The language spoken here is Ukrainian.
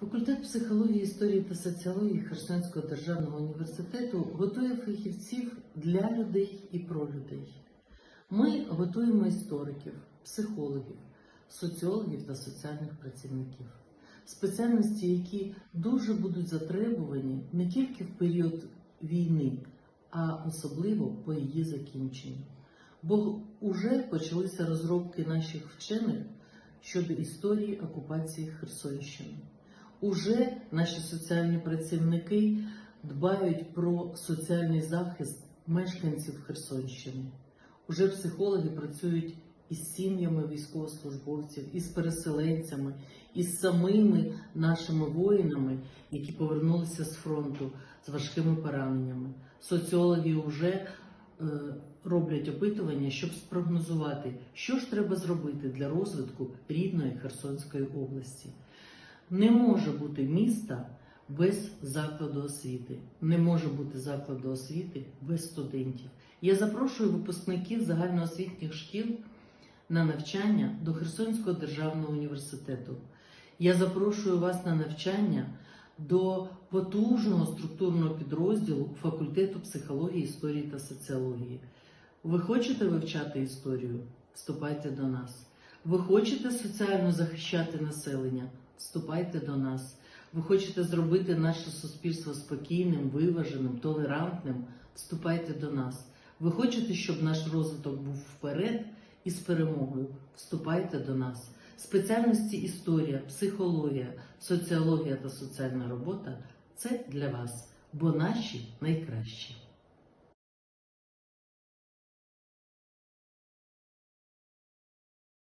Факультет психології, історії та соціології Херсонського державного університету готує фахівців для людей і про людей. Ми готуємо істориків, психологів, соціологів та соціальних працівників. Спеціальності, які дуже будуть затребувані не тільки в період війни, а особливо по її закінченню. Бо вже почалися розробки наших вчених щодо історії окупації Херсонщини. Уже наші соціальні працівники дбають про соціальний захист мешканців Херсонщини. Уже психологи працюють із сім'ями військовослужбовців, із переселенцями, із самими нашими воїнами, які повернулися з фронту з важкими пораненнями. Соціологи вже е, роблять опитування, щоб спрогнозувати, що ж треба зробити для розвитку рідної Херсонської області. Не може бути міста без закладу освіти. Не може бути закладу освіти без студентів. Я запрошую випускників загальноосвітніх шкіл на навчання до Херсонського державного університету. Я запрошую вас на навчання до потужного структурного підрозділу факультету психології, історії та соціології. Ви хочете вивчати історію? Вступайте до нас. Ви хочете соціально захищати населення? Вступайте до нас. Ви хочете зробити наше суспільство спокійним, виваженим, толерантним? Вступайте до нас. Ви хочете, щоб наш розвиток був вперед і з перемогою? Вступайте до нас. Спеціальності історія, психологія, соціологія та соціальна робота це для вас, бо наші найкращі.